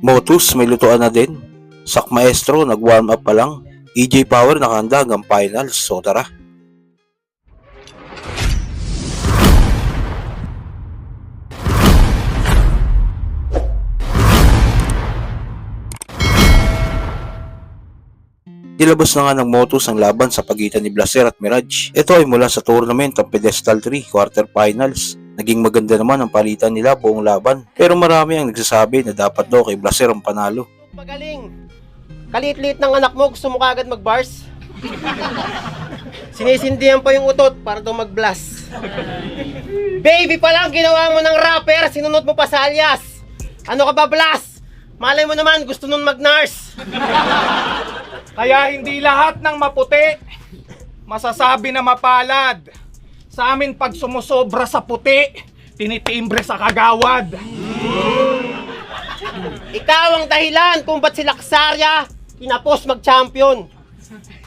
Motus may lutuan na din. Sak Maestro nag-warm up pa lang. EJ Power nakahanda hanggang finals. So tara. Nilabas na nga ng Motus ang laban sa pagitan ni Blaser at Mirage. Ito ay mula sa tournament ng Pedestal 3 quarterfinals. Naging maganda naman ang palitan nila buong laban. Pero marami ang nagsasabi na dapat daw kay Blaser ang panalo. Magaling. Kalit-lit ng anak mo, gusto mo kagad mag-bars? Sinisindihan pa yung utot para daw mag-blast. Baby pa lang ginawa mo ng rapper, sinunod mo pa sa alias. Ano ka ba, blast? Malay mo naman, gusto nun mag-nurse. Kaya hindi lahat ng maputi masasabi na mapalad. Sa amin pag sumusobra sa puti, tinitimbre sa kagawad. Ikaw ang dahilan kung ba't si Laksarya kinapos mag-champion.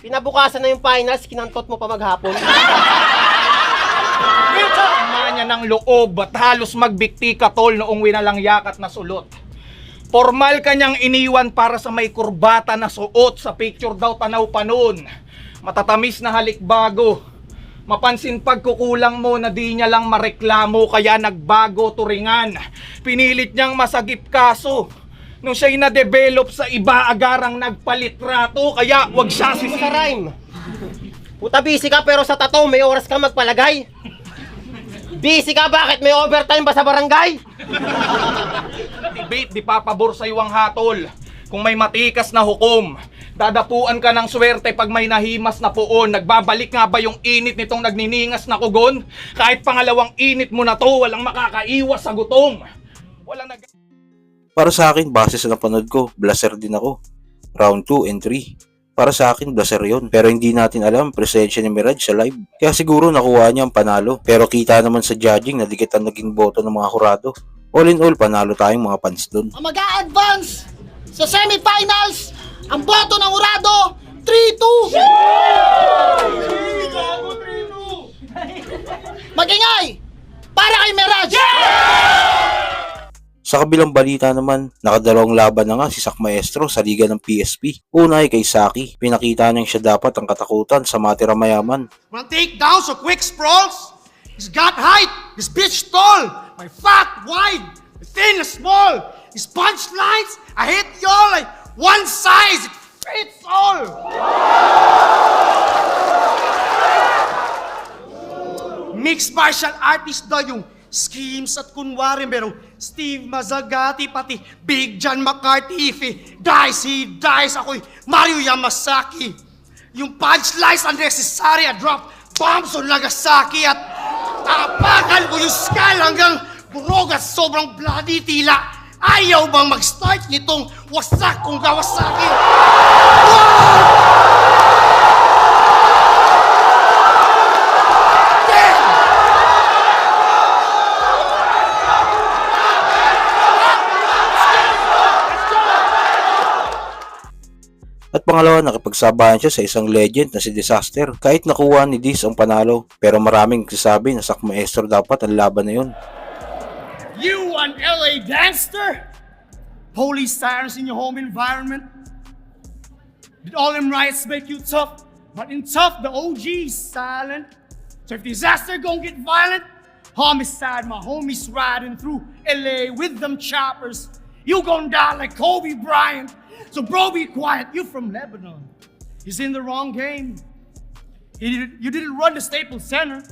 Pinabukasan na yung finals, kinantot mo pa maghapon. Sama niya ng loob at halos magbikti katol noong winalanyak at nasulot. Formal kanyang iniwan para sa may kurbata na suot sa picture daw tanaw pa noon. Matatamis na halik bago. Mapansin pagkukulang mo na di niya lang mareklamo kaya nagbago turingan. Pinilit niyang masagip kaso. Nung siya'y na-develop sa iba agarang nagpalitrato kaya wag siya Sa sisi rhyme. Puta busy ka pero sa tato may oras ka magpalagay. Busy ka bakit may overtime ba sa barangay? debate, di papabor sa iwang hatol. Kung may matikas na hukom, dadapuan ka ng swerte pag may nahimas na puon. Nagbabalik nga ba yung init nitong nagniningas na kugon? Kahit pangalawang init mo na to, walang makakaiwas sa gutom. Walang nag... Para sa akin, base sa napanood ko, Blaser din ako. Round 2 and 3. Para sa akin, Blaser yon. Pero hindi natin alam presensya ni Mirage sa live. Kaya siguro nakuha niya ang panalo. Pero kita naman sa judging na dikit ang naging boto ng mga kurado. All in all, panalo tayong mga fans dun. mag-a-advance sa semifinals ang boto ng Urado 3-2 Magingay para kay Mirage Sa kabilang balita naman, nakadalawang laban na nga si Sak Maestro sa liga ng PSP. Una ay kay Saki. Pinakita niyang siya dapat ang katakutan sa matira mayaman. Wanna take down so quick sprawls? He's got height, his bitch tall, my fat wide, thin and small, his punchlines, I hit y'all like one size, it fits all. Mixed martial artist daw yung schemes at kunwari merong Steve Mazzagati pati Big John McCarthy if he dies, he dies. Ako'y Mario Yamasaki. Yung punchlines unnecessary I drop bombs on Nagasaki at tapakan ko yung skull hanggang burog at sobrang bloody tila ayaw bang mag-start nitong wasak kong Kawasaki At pangalawa, nakipagsabahan siya sa isang legend na si Disaster. Kahit nakuha ni Dis ang panalo, pero maraming nagsasabi na Sak Maestro dapat ang laban na yun. You an LA gangster? Police sirens in your home environment? Did all them riots make you tough? But in tough, the OG's silent. So if disaster gon' get violent, homicide, my homies riding through LA with them choppers. You gon' die like Kobe Bryant. So bro, be quiet. You from Lebanon. He's in the wrong game. Did, you didn't run the Staples Center.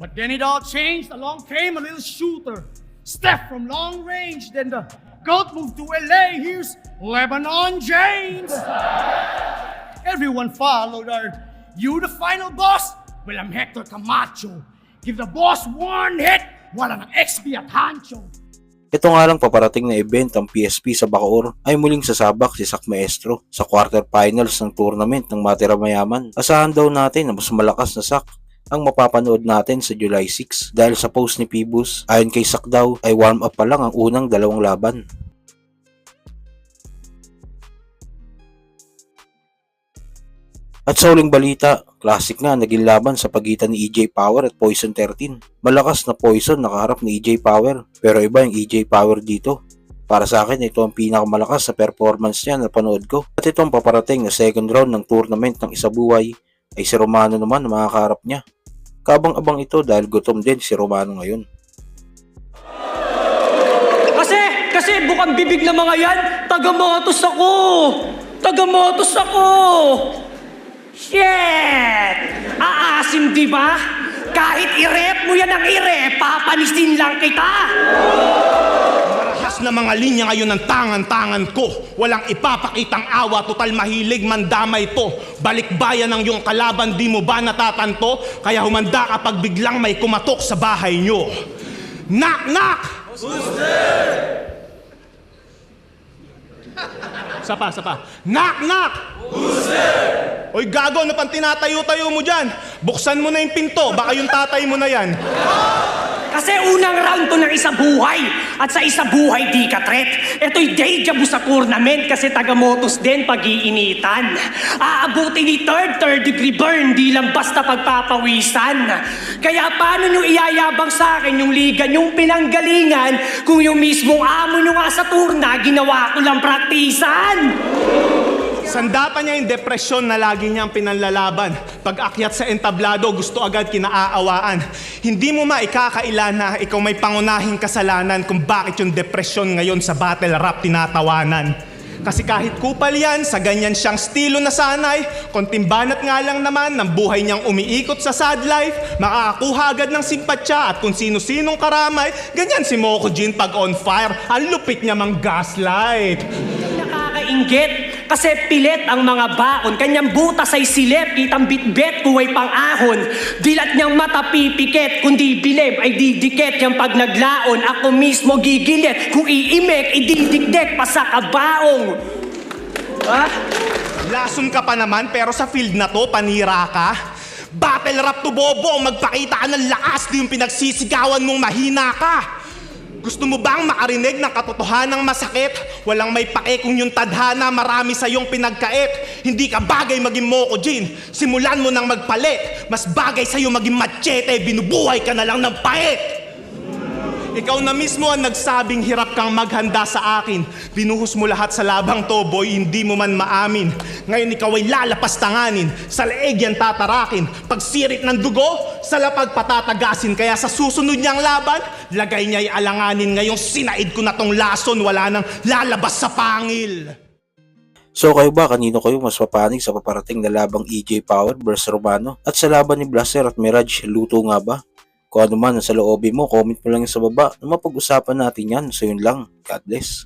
But then it all changed. Along came a little shooter. Steph from long range. Then the GOAT moved to LA. Here's Lebanon James. Everyone followed our You the final boss? Well, I'm Hector Camacho. Give the boss one hit. Wala ng XP at Hancho. Ito nga lang paparating na event ang PSP sa Bacoor ay muling sasabak si Sak Maestro sa quarterfinals ng tournament ng Matira Mayaman. Asahan daw natin na mas malakas na Sak ang mapapanood natin sa July 6 dahil sa post ni Pibus ayon kay Sak daw ay warm up pa lang ang unang dalawang laban. At sa huling balita, classic nga naging laban sa pagitan ni EJ Power at Poison 13. Malakas na Poison nakaharap ni EJ Power, pero iba yung EJ Power dito. Para sa akin, ito ang pinakamalakas sa performance niya na panood ko. At itong paparating na second round ng tournament ng isabuhay ay si Romano naman ang makakaharap niya. Kabang-abang ito dahil gutom din si Romano ngayon. Kasi, kasi bukang bibig ng mga yan, taga-motos ako! Taga-motos ako! Shit! Aasim, di ba? Kahit i-rep mo yan ang i-rep, papanisin lang kita! Marahas na mga linya ngayon ng tangan-tangan ko. Walang ipapakitang awa, total mahilig mandamay to. Balikbayan ng iyong kalaban, di mo ba natatanto? Kaya humanda kapag biglang may kumatok sa bahay nyo. Knock, knock! Sapa, sapa. Knock, knock! Oy, gago, ano pang tinatayo-tayo mo dyan? Buksan mo na yung pinto, baka yung tatay mo na yan. Kasi unang round to ng isa buhay. At sa isa buhay, di ka threat. Ito'y deja vu sa tournament kasi taga-motos din pag-iinitan. Aabuti ni third, third degree burn, di lang basta pagpapawisan. Kaya paano nyo iyayabang sa akin yung liga nyong pinanggalingan kung yung mismong amo nyo nga sa turna, ginawa ko lang praktisan? Sandata niya yung depresyon na lagi niyang pinanlalaban. Pag akyat sa entablado, gusto agad kinaaawaan. Hindi mo maikakaila na ikaw may pangunahing kasalanan kung bakit yung depresyon ngayon sa battle rap tinatawanan. Kasi kahit kupal yan, sa ganyan siyang estilo na sanay, konting banat nga lang naman ng buhay niyang umiikot sa sad life, makakakuha agad ng simpatya at kung sino-sinong karamay, ganyan si Moko Jin pag on fire, ang lupit niya mang gaslight. Nakakaingit kasi pilit ang mga baon. Kanyang butas ay silip, kitang bitbet kuway pang-ahon. Dilat niyang mata pipikit, kundi bilib ay didikit. Yang pag naglaon, ako mismo gigilit. Kung iimek, ididikdik pa sa kabaong. Ha? Lason ka pa naman pero sa field na to, panira ka. Battle rap to bobo, magpakita ka ng lakas, di yung pinagsisigawan mong mahina ka. Gusto mo bang makarinig ng katotohanang masakit? Walang may pake kung yung tadhana marami sa iyong pinagkait. Hindi ka bagay maging Moko Jin. Simulan mo nang magpalit. Mas bagay sa iyo maging machete. Binubuhay ka na lang ng pait. Ikaw na mismo ang nagsabing hirap kang maghanda sa akin. Binuhos mo lahat sa labang to, boy, hindi mo man maamin. Ngayon ikaw ay lalapas tanganin, sa leeg yan tatarakin. Pagsirit ng dugo, sa lapag patatagasin. Kaya sa susunod niyang laban, lagay niya ay alanganin. Ngayong sinaid ko na tong lason, wala nang lalabas sa pangil. So kayo ba, kanino kayo mas papanig sa paparating na labang EJ Power versus Romano? At sa laban ni Blaster at Mirage, luto nga ba? Kung ano man sa loobin mo, comment mo lang sa baba na mapag-usapan natin yan. So yun lang. God bless.